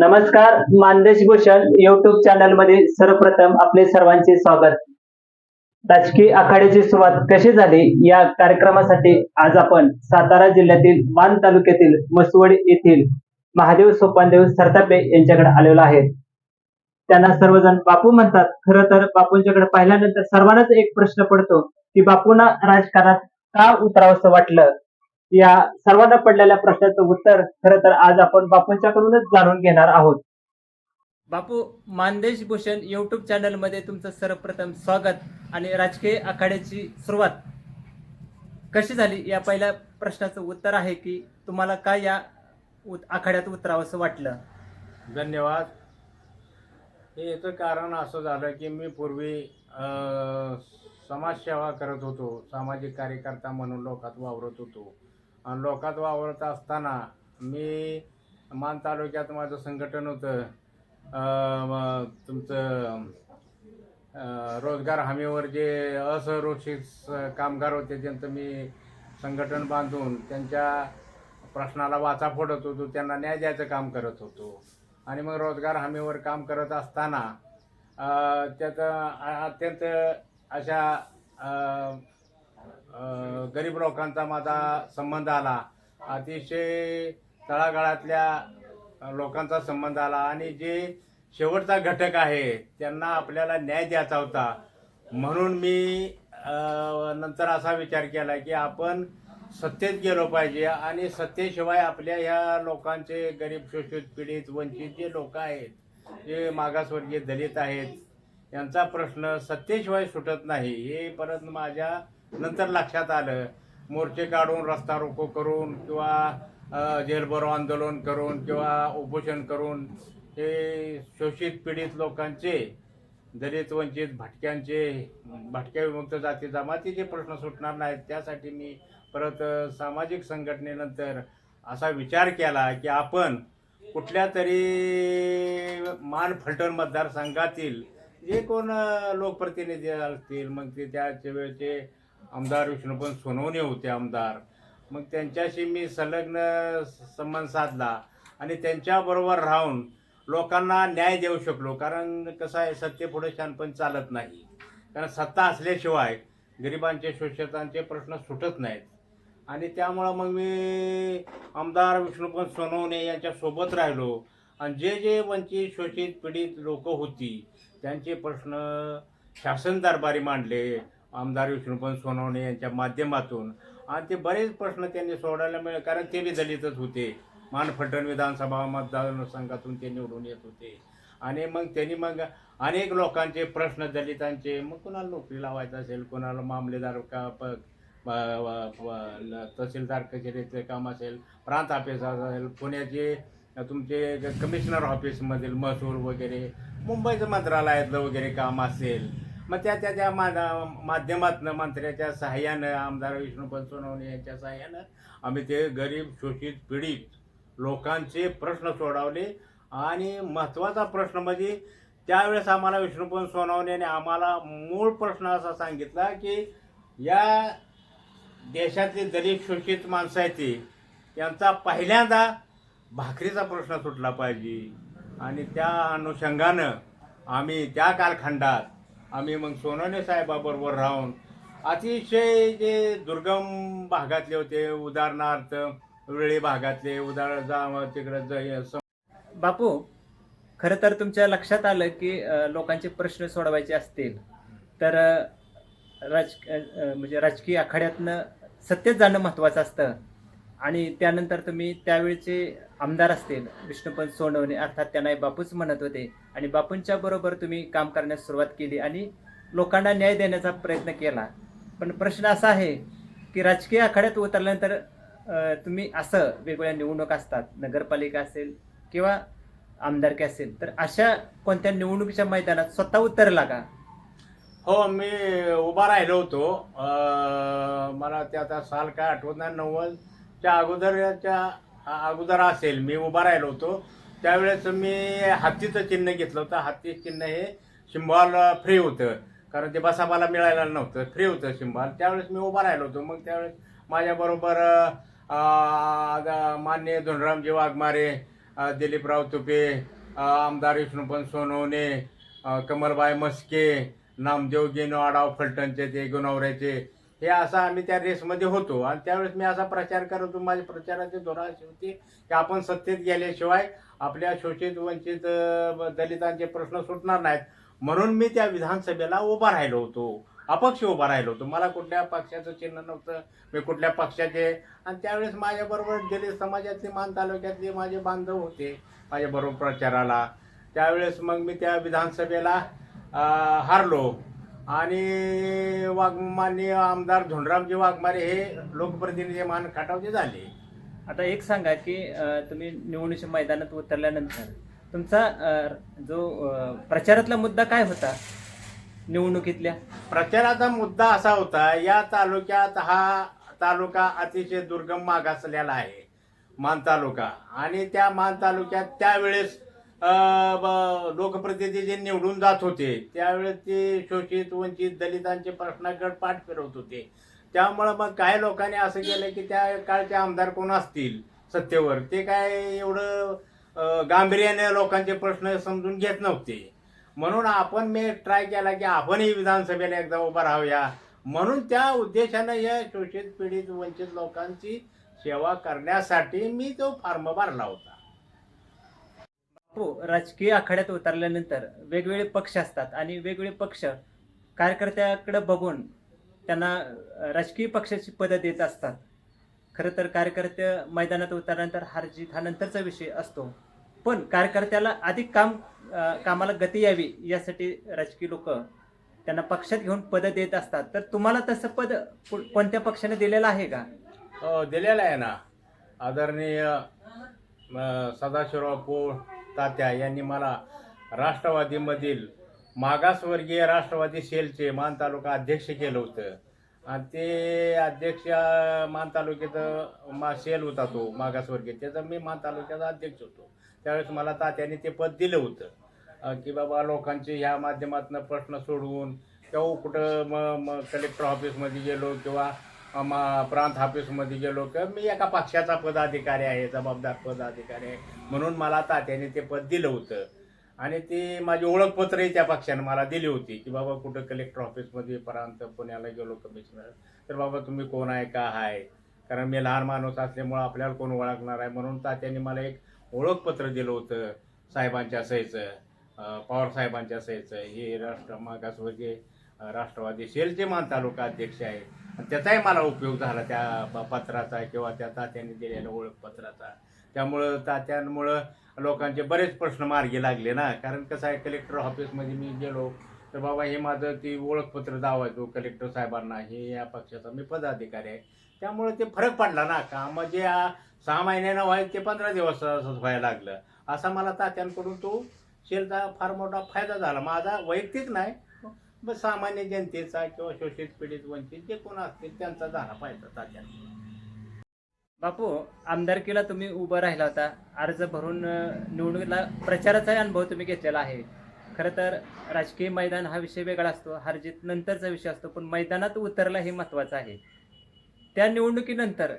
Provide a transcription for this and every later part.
नमस्कार मानदेश भूषण युट्यूब चॅनलमध्ये सर्वप्रथम आपले सर्वांचे स्वागत. राजकीय आखाड्याची सुरुवात कशी झाली? या कार्यक्रमासाठी आज आपण सातारा जिल्ह्यातील मान तालुक्यातील मसवड येथील महादेव सोपानदेव सरतापे यांच्याकडे आलेलो आहे. त्यांना सर्वजण बापू म्हणतात. खरं तर बापूंच्याकडे पाहिल्यानंतर सर्वांनाच एक प्रश्न पडतो की बापूंना राजकारणात का उतरावंसं वाटलं? या सर्वांना पडलेल्या प्रश्नाचं उत्तर खरं तर आज आपण बापूंच्याकडूनच जाणून घेणार आहोत. बापू मानदेश भूषण युट्यूब चॅनलमध्ये तुमचं सर्वप्रथम स्वागत आणि राजकीय आखाड्याची सुरुवात. कशी झाली? या पहिल्या प्रश्नाचं उत्तर आहे की तुम्हाला काय या उत- आखाड्यात उतरावंसं वाटलं? धन्यवाद. हे याचं कारण असं झालं की मी पूर्वी समाजसेवा करत होतो. सामाजिक कार्यकर्ता म्हणून लोकात वावरत होतो. लोकात वावरत असताना मी मान तालुक्यात माझं संघटन होतं. तुमचं रोजगार हमीवर जे असुरक्षित कामगार होते त्यांचं मी संघटन बांधून त्यांच्या प्रश्नाला वाचा फोडत होतो त्यांना न्याय द्यायचं काम करत होतो. आणि मग रोजगार हमीवर काम करत असताना त्याचं त्यात अत्यंत अशा गरीब लोकांचा माझा संबंध आला. अतिशय तळागाळातल्या लोकांचा संबंध आला. आणि जे शेवटचा घटक आहे त्यांना आपल्याला न्याय द्यायचा होता. म्हणून मी नंतर असा विचार केला की आपण सत्तेत गेलो पाहिजे. आणि सत्तेशिवाय आपल्या ह्या लोकांचे गरीब शोषित पीडित वंचित जे लोक आहेत जे मागासवर्गीय दलित आहेत यांचा प्रश्न सत्तेशिवाय सुटत नाही. हे परत माझ्या नंतर लक्षात आलं मोर्चे काढून रस्ता रोको करून किंवा जेलभरो आंदोलन करून किंवा उपोषण करून हे शोषित पीडित लोकांचे दलित वंचित भटक्यांचे भटक्या विमुक्त जाती जमातीचे प्रश्न सुटणार नाहीत. त्यासाठी मी परत सामाजिक संघटनेनंतर असा विचार केला की आपण कुठल्या तरी मान फलटण मतदारसंघातील जे कोण लोकप्रतिनिधी असतील मग ते त्याच्या वेळचे आमदार विष्णुपंत सोनवणे होते आमदार. मग त्यांच्याशी मी संलग्न संबंध साधला आणि त्यांच्याबरोबर राहून लोकांना न्याय देऊ शकलो. कारण कसं आहे सत्तेपुढे छानपण चालत नाही. कारण सत्ता असल्याशिवाय गरिबांचे शोषितांचे प्रश्न सुटत नाहीत. आणि त्यामुळं मग मी आमदार विष्णुपंत सोनवणे यांच्यासोबत राहिलो. आणि जे जे वंचित शोषित पीडित लोक होती त्यांचे प्रश्न शासन दरबारी मांडले. आमदार विष्णुपंत सोनवणे यांच्या माध्यमातून. आणि ते बरेच प्रश्न त्यांनी सोडायला मिळाले कारण ते बी दलितच होते. मानफटण विधानसभा मतदारसंघातून ते निवडून येत होते. आणि मग त्यांनी मग अनेक लोकांचे प्रश्न दलितांचे मग कुणाला नोकरी लावायचं असेल कुणाला मामलेदार का प ल- तहसीलदार कचेरीचे काम असेल प्रांत ऑफिस असेल पुण्याचे तुमचे कमिशनर ऑफिसमधील महसूल वगैरे मुंबईचं मंत्रालयातलं वगैरे काम असेल. मग त्या त्या त्या मा- माध्यमातनं मंत्र्याच्या सहाय्यानं आमदार विष्णू सोनवणे यांच्या सहाय्यानं आम्ही ते गरीब शोषित पीडित लोकांचे प्रश्न सोडवले. आणि महत्त्वाचा प्रश्न म्हणजे त्यावेळेस आम्हाला विष्णुपंत सोनवणेने आम्हाला मूळ प्रश्न असा सांगितला की या देशातली दलित शोषित माणसं आहेत ती त्यांचा पहिल्यांदा भाकरीचा प्रश्न सुटला पाहिजे. आणि त्या अनुषंगानं आम्ही त्या कालखंडात आम्ही मग सोनवणे साहेबाबरोबर राहून अतिशय जे दुर्गम भागातले होते उदाहरणार्थ वेळी भागातले उदाहरण तिकडं ज- असं. बापू खरं तर तुमच्या लक्षात आलं की लोकांचे प्रश्न सोडवायचे असतील. तर राज म्हणजे राजकीय आखाड्यातनं सत्तेत जाणं महत्त्वाचं असतं. आणि त्यानंतर तुम्ही त्यावेळचे आमदार असतील विष्णुपंत सोनवणे अर्थात त्यांना बापूच म्हणत होते. आणि बापूंच्या बरोबर तुम्ही काम करण्यास सुरुवात केली आणि लोकांना न्याय देण्याचा प्रयत्न केला. पण प्रश्न असा आहे की राजकीय आखाड्यात उतरल्यानंतर तुम्ही असं वेगवेगळ्या निवडणूक असतात नगरपालिका असेल किंवा आमदारकी असेल तर अशा कोणत्या निवडणुकीच्या मैदानात स्वतः उतरला का? हो मी उभा राहिलो होतो. मला ते आता साल काय आठवत नाही त्या अगोदरच्या अगोदर असेल मी उभा राहिलो होतो. त्यावेळेस मी हत्तीचं चिन्ह घेतलं होतं. हत्ती चिन्ह हे शिंबॉल फ्री होतं. कारण ते बसाबाला मिळायला नव्हतं. फ्री होतं शिंबॉल. त्यावेळेस मी उभा राहिलो होतो. मग त्यावेळेस माझ्याबरोबर मान्य धोंडरामजी वाघमारे दिलीपराव तुपे आमदार विष्णुपंत सोनवणे कमलबाई मस्के नामदेव गेनो आडाव फलटणचे ते गुणवऱ्याचे हे असं आम्ही त्या रेसमध्ये होतो. आणि त्यावेळेस मी असा प्रचार करत होतो माझ्या प्रचाराची धोरण असे होती की आपण सत्तेत गेल्याशिवाय आपल्या शोषित वंचित दलितांचे प्रश्न सुटणार नाहीत. म्हणून मी त्या विधानसभेला उभा राहिलो होतो. अपक्ष उभा राहिलो होतो. मला कुठल्या पक्षाचं चिन्ह नव्हतं. मी कुठल्या पक्षाचे. आणि त्यावेळेस माझ्याबरोबर दलित समाजातले मान तालुक्यातले माझे बांधव होते माझ्याबरोबर प्रचाराला. त्यावेळेस मग मी त्या विधानसभेला हारलो. आणि वाघ माननीय आमदार धोंडरामजी वाघमारे हे लोकप्रतिनिधी मान खटावचे झाले. आता एक सांगा की अं, तुम्ही निवडणुकीच्या मैदानात उतरल्यानंतर तुमचा अं, जो अं, प्रचारातला मुद्दा काय होता निवडणुकीतल्या? प्रचाराचा मुद्दा असा होता या तालुक्यात हा तालुका अतिशय दुर्गम मागासलेला आहे मान तालुका. आणि त्या मान तालुक्यात त्यावेळेस लोकप्रतिनिधी जे निवडून जात होते त्यावेळेस ते शोषित वंचित दलितांचे प्रश्नाकडे पाठ फिरवत होते. त्यामुळं मग काही लोकांनी असं केलं की त्या काळचे आमदार कोण असतील सत्तेवर? ते काय एवढं गांभीर्याने लोकांचे प्रश्न समजून घेत नव्हते. म्हणून आपण मी ट्राय केला की आपणही विधानसभेला एकदा उभा राहूया. म्हणून त्या उद्देशानं या शोषित पीडित वंचित लोकांची सेवा करण्यासाठी मी तो फॉर्म भरला होता. हो राजकीय आखाड्यात उतरल्यानंतर वेगवेगळे पक्ष असतात आणि वेगवेगळे पक्ष कार्यकर्त्याकडे बघून त्यांना राजकीय पक्षाची पदं देत असतात. खरं तर कार्यकर्ते मैदानात उतरल्यानंतर हारजीत हा नंतरचा विषय असतो. पण कार्यकर्त्याला अधिक काम कामाला गती यावी यासाठी राजकीय लोक त्यांना पक्षात घेऊन पदं देत असतात. तर तुम्हाला तसं पद कोणत्या पक्षाने दिलेलं आहे का? हो दिलेला आहे ना. आदरणीय सदाशिवराव पोळ तात्या यांनी मला राष्ट्रवादीमधील मागासवर्गीय राष्ट्रवादी सेलचे मान तालुका अध्यक्ष केलं होतं. आणि ते अध्यक्ष मान तालुक्याचं मा सेल होता तो मागासवर्गीय. त्याचा मी मान तालुक्याचा अध्यक्ष होतो. त्यावेळेस मला तात्याने ते पद दिलं होतं. की बाबा लोकांचे ह्या माध्यमातून प्रश्न सोडवून किंवा कुठं मग मग कलेक्टर ऑफिसमध्ये गेलो किंवा मा- प्रांत ऑफिसमध्ये गेलो की मी एका पक्षाचा पदाधिकारी आहे जबाबदार पदाधिकारी आहे. म्हणून मला तात्याने ते पद दिलं होतं. आणि ते माझी ओळखपत्रही त्या पक्षाने मला दिली होती की बाबा कुठं कलेक्टर ऑफिसमध्ये प्रांत पुण्याला गेलो कमिशनर तर बाबा तुम्ही कोण आहे का आहे? कारण मी लहान माणूस असल्यामुळं आपल्याला कोण ओळखणार आहे? म्हणून तात्याने मला एक ओळखपत्र दिलं होतं साहेबांच्या सहीचं पवार साहेबांच्या सहीचं. हे राष्ट्र मागासवर्गीय राष्ट्रवादी शेलचे मान तालुका अध्यक्ष आहे. आणि त्याचाही मला उपयोग झाला त्या पत्राचा किंवा त्या तात्याने दिलेल्या ओळखपत्राचा त्यामुळं तात्यांमुळं लोकांचे बरेच प्रश्न मार्गी लागले ना. कारण कसं आहे कलेक्टर ऑफिसमध्ये मी गेलो तर बाबा हे माझं ती ओळखपत्र दावायचो कलेक्टर साहेबांना. हे या पक्षाचा मी पदाधिकारी आहे. त्यामुळे ते फरक पडला ना. कामं जे सहा महिन्यानं व्हायचं ते पंधरा दिवस असंच व्हायला लागलं. असा मला तात्यांकडून तो शेलचा फार मोठा फायदा झाला. माझा वैयक्तिक नाही पण सामान्य जनतेचा किंवा शोषित पीडित वंचित जे कोण असतील त्यांचा झाला फायदा तात्यांना बापू आमदारकीला तुम्ही उभं राहिला होता. अर्ज भरून निवडणुकीला प्रचाराचाही अनुभव तुम्ही घेतलेला आहे. खरं तर राजकीय मैदान हा विषय वेगळा असतो हारजीत नंतरचा विषय असतो पण मैदानात उतरला हे महत्त्वाचं आहे. त्या निवडणुकीनंतर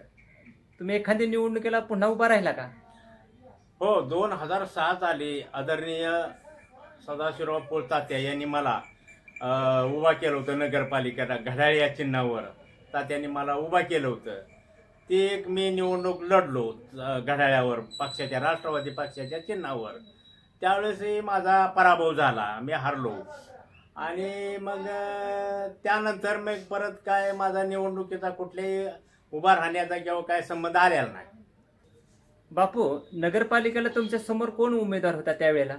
तुम्ही एखाद्या निवडणुकीला पुन्हा उभा राहिला का? हो दोन हजार सहा साली आदरणीय सदाशिवराव पोळतात्या यांनी मला उभा केलं होतं नगरपालिकेला घड्याळ या चिन्हावर तात्याने मला उभा केलं होतं. ते एक मी निवडणूक लढलो घड्याळ्यावर पक्षाच्या राष्ट्रवादी पक्षाच्या चिन्हावर. त्यावेळेसही माझा पराभव झाला मी हारलो. आणि मग त्यानंतर मग परत काय माझा निवडणुकीचा कुठल्याही उभा राहण्याचा किंवा काय संबंध आलेला नाही. बापू नगरपालिकेला तुमच्यासमोर कोण उमेदवार होता त्यावेळेला?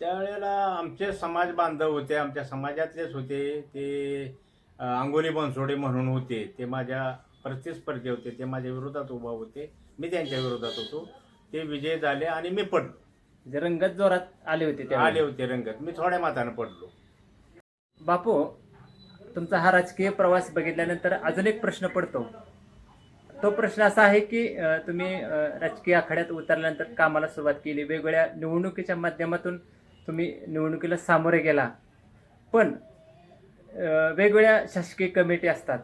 त्यावेळेला आमचे समाज बांधव होते आमच्या समाजातलेच होते. ते अंगोली बनसोडे म्हणून होते. ते माझ्या प्रतिस्पर्धी होते. ते माझ्या विरोधात उभा होते. मी त्यांच्या विरोधात होतो. ते विजय झाले आणि मी पडलो. जे रंगत जोरात आले होते आले त्यावेळेला. होते रंगत. मी थोड्या मातानं पडलो. बापू तुमचा हा राजकीय प्रवास बघितल्यानंतर अजून एक प्रश्न पडतो. तो प्रश्न असा आहे की अ, तुम्ही अ, राजकीय आखाड्यात उतरल्यानंतर कामाला सुरुवात केली. वेगवेगळ्या निवडणुकीच्या माध्यमातून तुम्ही निवडणुकीला सामोरे गेला. पण वेगवेगळ्या शासकीय कमिटी असतात.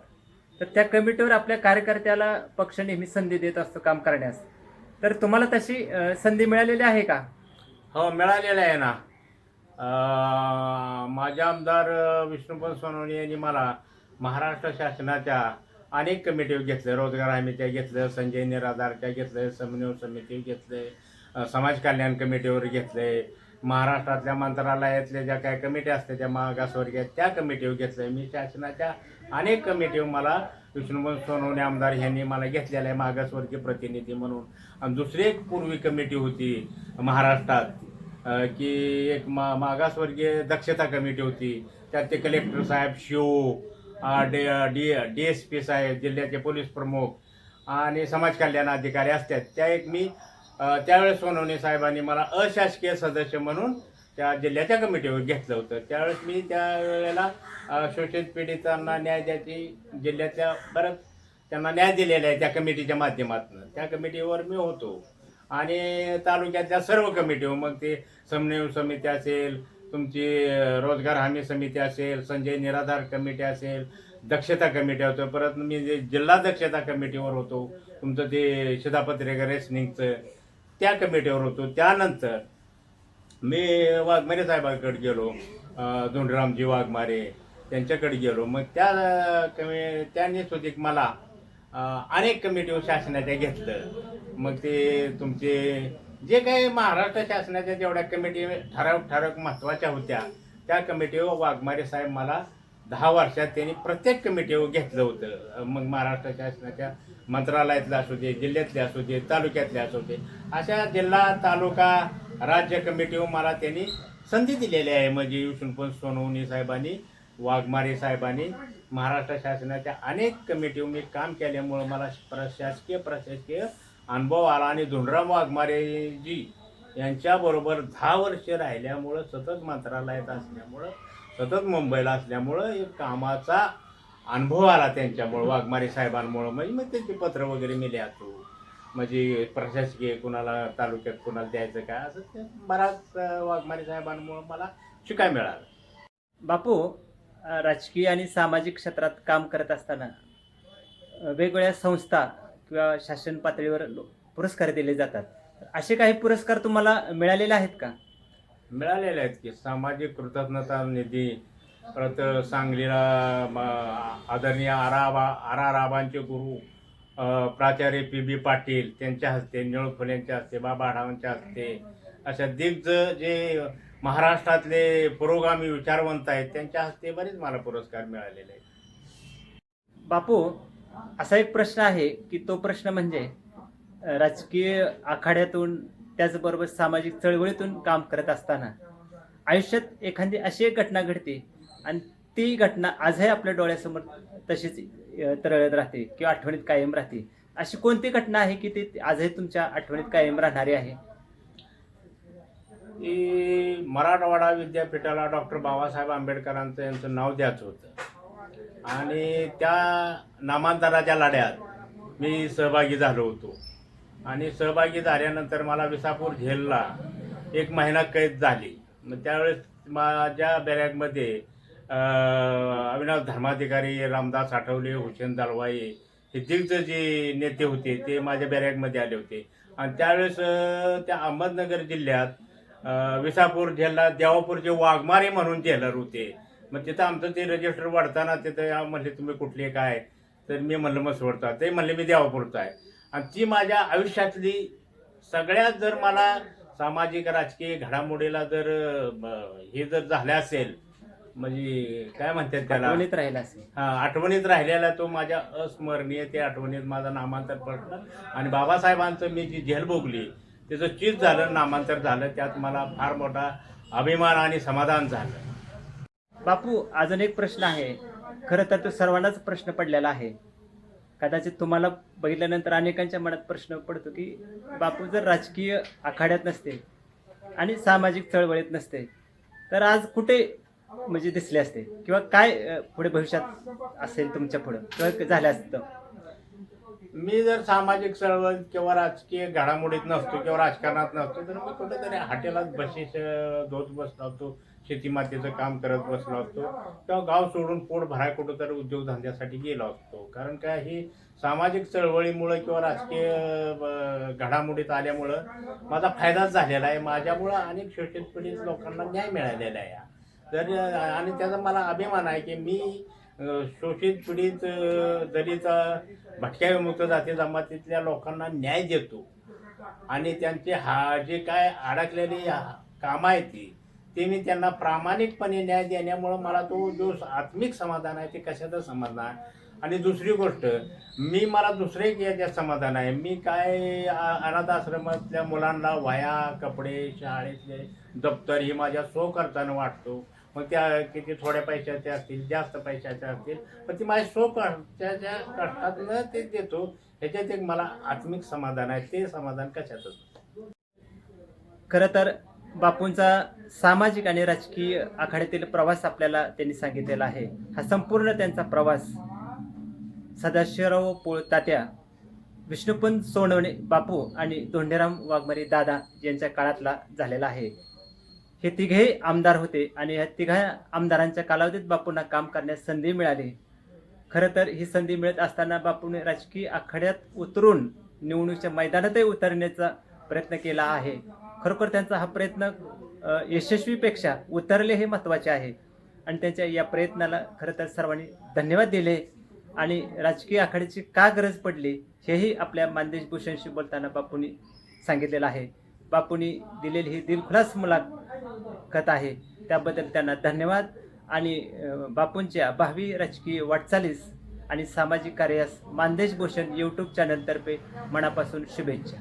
तर त्या कमिटीवर आपल्या कार्यकर्त्याला पक्ष नेहमी संधी देत असतो काम करण्यास. तर तुम्हाला तशी संधी मिळालेली आहे का? हो मिळालेलं आहे ना. माझ्या माझे आमदार विष्णुपंत सोनवणे यांनी मला महाराष्ट्र शासनाच्या अनेक कमिटी घेतले. रोजगार हमीच्या घेतलं संजय निराधारच्या घेतलं समन्वय समिती घेतले समाज कल्याण कमिटीवर घेतले. महाराष्ट्रातल्या मंत्रालयातल्या ज्या काही कमिटी असतात त्या मागासवर्गीय त्या कमिटीवर घेतलं मी शासनाच्या अनेक कमिटीवर मला विष्णुपद सोनवणे आमदार यांनी मला घेतलेलं आहे मागासवर्गीय प्रतिनिधी म्हणून. आणि दुसरी एक पूर्वी कमिटी होती महाराष्ट्रात की एक मा मागासवर्गीय दक्षता कमिटी होती. त्यात ते कलेक्टर साहेब Shiv D D D S P साहेब जिल्ह्याचे पोलीस प्रमुख आणि समाज कल्याण अधिकारी असतात. त्या एक मी त्यावेळेस सोनवणे साहेबांनी मला अशासकीय सदस्य म्हणून त्या जिल्ह्याच्या कमिटीवर घेतलं होतं. त्यावेळेस मी त्यावेळेला शोषित पीडितांना न्याय द्यायची जिल्ह्याच्या बरंच त्यांना न्याय दिलेला आहे त्या कमिटीच्या माध्यमातून. त्या कमिटीवर मी होतो. आणि तालुक्यातल्या सर्व कमिटीवर मग ते समन्वय समिती असेल तुमची रोजगार हमी समिती असेल संजय निराधार कमिटी असेल दक्षता कमिटी होतो. परत मी जे जिल्हा दक्षता कमिटीवर होतो तुमचं ते शिधापत्रिका रेसनिंगचं त्या कमिटीवर होतो. त्यानंतर मी वाघमारे साहेबांकडे गेलो. धोंडरामजी वाघमारे त्यांच्याकडे गेलो. मग त्या कमी त्यांनी सुद्धा मला अनेक कमिटीवर शासनाच्या घेतलं. मग ते तुमचे जे काही महाराष्ट्र शासनाच्या जेवढ्या कमिटी ठराव ठराव महत्त्वाच्या होत्या त्या कमिटीवर वाघमारे साहेब मला दहा वर्षात त्यांनी प्रत्येक कमिटीवर घेतलं होतं. मग महाराष्ट्र शासनाच्या मंत्रालयातले असू दे जिल्ह्यातले असू दे तालुक्यातले असू दे अशा जिल्हा तालुका राज्य कमिटीवर मला त्यांनी संधी दिलेली आहे. म्हणजे विष्णुपंत सोनवणी साहेबांनी वाघमारे साहेबांनी महाराष्ट्र शासनाच्या अनेक कमिटीवर मी काम केल्यामुळं मला प्रशासकीय प्रशासकीय अनुभव आला. आणि धुंडराम वाघमारेजी यांच्याबरोबर दहा वर्ष राहिल्यामुळं सतत मंत्रालयात असल्यामुळं सतत मुंबईला असल्यामुळं एक कामाचा अनुभव आला त्यांच्यामुळं वाघमारे साहेबांमुळं. म्हणजे मग त्यांची पत्र वगैरे मी लिहातो. म्हणजे प्रशासकीय कुणाला तालुक्यात कुणाला द्यायचं काय असं ते बराच वाघमारे साहेबांमुळं मला शिकाय मिळालं. बापू राजकीय आणि सामाजिक क्षेत्रात काम करत असताना वेगवेगळ्या संस्था किंवा शासन पातळीवर पुरस्कार दिले जातात. असे काही पुरस्कार तुम्हाला मिळालेले आहेत का? मिळालेले आहेत की सामाजिक कृतज्ञता निधी परत सांगलीला आदरणीय आराबा आराराबांचे गुरु प्राचार्य पी बी पाटील त्यांच्या हस्ते निळ हस्ते बाबा आढावांच्या हस्ते अशा दिग्ज जे महाराष्ट्रातले पुरोगामी विचारवंत आहेत त्यांच्या हस्ते बरेच मला पुरस्कार मिळालेले आहेत. बापू असा एक प्रश्न आहे की तो प्रश्न म्हणजे राजकीय आखाड्यातून त्याचबरोबर सामाजिक चळवळीतून काम करत असताना आयुष्यात एखादी अशी एक घटना घडते आणि ती घटना आजही आपल्या डोळ्यासमोर तशीच तरळत राहते किंवा आठवणीत कायम राहते. अशी कोणती घटना आहे की ती आजही तुमच्या आठवणीत कायम राहणारी आहे? की मराठवाडा विद्यापीठाला डॉक्टर बाबासाहेब आंबेडकरांचं यांचं नाव द्यायचं होतं. आणि त्या नामांतराच्या लढ्यात मी सहभागी झालो होतो. आणि सहभागी झाल्यानंतर मला विसापूर झेलला एक महिना कैद झाली. मग त्यावेळेस माझ्या बॅरॅगमध्ये अविनाश धर्माधिकारी रामदास आठवले हुसेन दलवाई हे दिग्ज जे नेते होते ते माझ्या बॅरॅकमध्ये आले होते. आणि त्यावेळेस त्या अहमदनगर जिल्ह्यात विसापूर जिल्हा देवापूरचे वाघमारे म्हणून जेलर होते मग तिथं आमचं ते रजिस्टर वाढताना तिथं म्हणले तुम्ही कुठले काय? तर मी म्हणलं मग सोडता ते म्हणले मी देवापूरचा आहे. आणि ती माझ्या आयुष्यातली सगळ्यात जर मला सामाजिक राजकीय घडामोडीला जर हे जर झालं असेल म्हणजे काय म्हणतात त्याला? आठवणीत राहिला असेल. हा आठवणीत राहिलेला तो माझ्या अस्मरणीय ते आठवणीत माझं नामांतर पडलं. आणि बाबासाहेबांचं मी जी झेल भोगली त्याचं चीज झालं नामांतर झालं त्यात मला फार मोठा अभिमान आणि समाधान झालं. बापू अजून एक प्रश्न आहे. खरं तर तो सर्वांनाच प्रश्न पडलेला आहे. कदाचित तुम्हाला बघितल्यानंतर अनेकांच्या मनात प्रश्न पडतो की बापू जर राजकीय आखाड्यात नसते आणि सामाजिक चळवळीत नसते तर आज कुठे म्हणजे दिसले असते. किंवा काय पुढे भविष्यात असेल तुमच्या पुढं? किंवा झालं असतं? मी जर सामाजिक चळवळ किंवा राजकीय घडामोडीत नसतो किंवा राजकारणात नसतो तर मी कुठेतरी हॉटेलात बसेस धोत बसला असतो शेतीमातीचं काम करत बसलो असतो किंवा गाव सोडून पोट भराय कुठं तर उद्योगधंद्यासाठी गेलो असतो. कारण काय ही सामाजिक चळवळीमुळं किंवा राजकीय घडामोडीत आल्यामुळं माझा फायदाच झालेला आहे. माझ्यामुळं अनेक शोषित पीडित लोकांना न्याय मिळालेला आहे. तर आणि त्याचा मला अभिमान आहे की मी शोषित पीडित अं, दलित भटक्या विमुक्त जाती जमातीतल्या लोकांना न्याय देतो. आणि त्यांचे हा जे काय अडकलेली कामं आहेत ती ते मी त्यांना प्रामाणिकपणे न्याय देण्यामुळं मला तो जो आत्मिक समाधान आहे ते कशाचं समाधान? आणि दुसरी गोष्ट मी मला दुसरे याच्यात समाधान आहे. मी काय अनाथ आश्रमातल्या मुलांना वह्या कपडे शाळेतले दप्तर हे माझ्या सो खर्चानं वाटतो. मग त्या किती थोड्या पैशाच्या असतील जास्त पैशाच्या असतील पण ती माझ्या स्वकष्टाच्या कष्टातनं ते देतो. ह्याच्यात एक मला आत्मिक समाधान आहे. ते समाधान कशाचं खरं तर बापूंचा सामाजिक आणि राजकीय आखाड्यातील प्रवास आपल्याला त्यांनी सांगितलेला आहे. हा संपूर्ण त्यांचा प्रवास सदाशिवराव पोळ तात्या विष्णुपंत सोनवणे बापू आणि धोंडेराम वाघमारी दादा यांच्या काळातला झालेला आहे. हे तिघे आमदार होते आणि या तिघा आमदारांच्या कालावधीत बापूंना काम करण्यास संधी मिळाली. खरं तर ही संधी मिळत असताना बापूने राजकीय आखाड्यात उतरून निवडणुकीच्या मैदानातही उतरण्याचा प्रयत्न केला आहे. खरोखर त्यांचा हा प्रयत्न यशस्वीपेक्षा उतरले हे महत्त्वाचे आहे. आणि त्यांच्या या प्रयत्नाला खरं तर सर्वांनी धन्यवाद दिले आणि राजकीय आखाड्याची का गरज पडली हेही आपल्या मानदेश भूषणशी बोलताना बापूंनी सांगितलेलं आहे. बापूंनी दिलेली ही दिलखुलास मुलाखत कथा आहे. त्याबद्दल त्यांना धन्यवाद. आणि बापूंच्या भावी राजकीय वाटचालीस आणि सामाजिक कार्यास मानदेश भूषण यूट्यूब चॅनलतर्फे मनापासून शुभेच्छा.